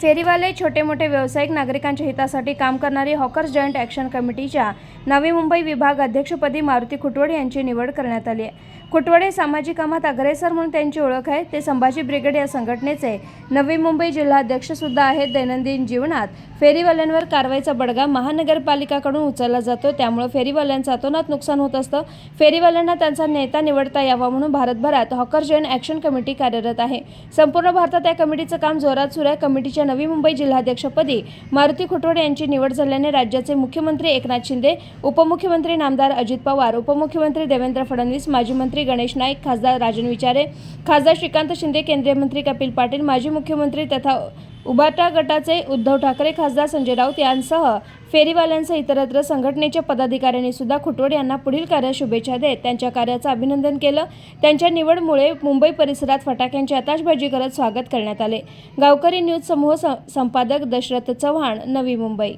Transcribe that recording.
फेरीवाले छोटे मोठे व्यावसायिक नागरिकांच्या हितासाठी काम करणारी हॉकर्स जॉईंट ॲक्शन कमिटीच्या नवी मुंबई विभाग अध्यक्षपदी मारुती खुटवडे यांची निवड करण्यात आली आहे. खुटवडे सामाजिक कामात अग्रेसर म्हणून त्यांची ओळख आहे. ते संभाजी ब्रिगेड या संघटनेचे नवी मुंबई जिल्हा अध्यक्षसुद्धा आहेत. दैनंदिन जीवनात फेरीवाल्यांवर कारवाईचा बडगा महानगरपालिकाकडून उचलला जातो. त्यामुळे फेरीवाल्यांचं अतोनात नुकसान होत असतं. फेरीवाल्यांना त्यांचा नेता निवडता यावा म्हणून भारतभरात हॉकर जॉईंट ॲक्शन कमिटी कार्यरत आहे. संपूर्ण भारतात या कमिटीचं काम जोरात सुरू आहे. कमिटीच्या नवी मुंबई जिल्हाध्यक्षपदी मारुती खुटवडे यांची निवड झाल्याने राज्याचे मुख्यमंत्री एकनाथ शिंदे उपमुख्यमंत्री नामदार अजित पवार उपमुख्यमंत्री देवेंद्र फडणवीस माजी मंत्री गणेश नाईक खासदार राजन विचारे खासदार श्रीकांत शिंदे केंद्रीय मंत्री कपिल पाटील माजी मुख्यमंत्री तथा उभाटा गटाचे उद्धव ठाकरे खासदार संजय राऊत यांसह फेरीवाल्यांसह इतरत्र संघटनेच्या पदाधिकाऱ्यांनी सुद्धा खुटवड यांना पुढील कार्यात शुभेच्छा देत त्यांच्या कार्याचं अभिनंदन केलं. त्यांच्या निवडमुळे मुंबई परिसरात फटाक्यांची आताशबाजी करत स्वागत करण्यात आले. गावकरी न्यूज समूह संपादक दशरथ चव्हाण नवी मुंबई.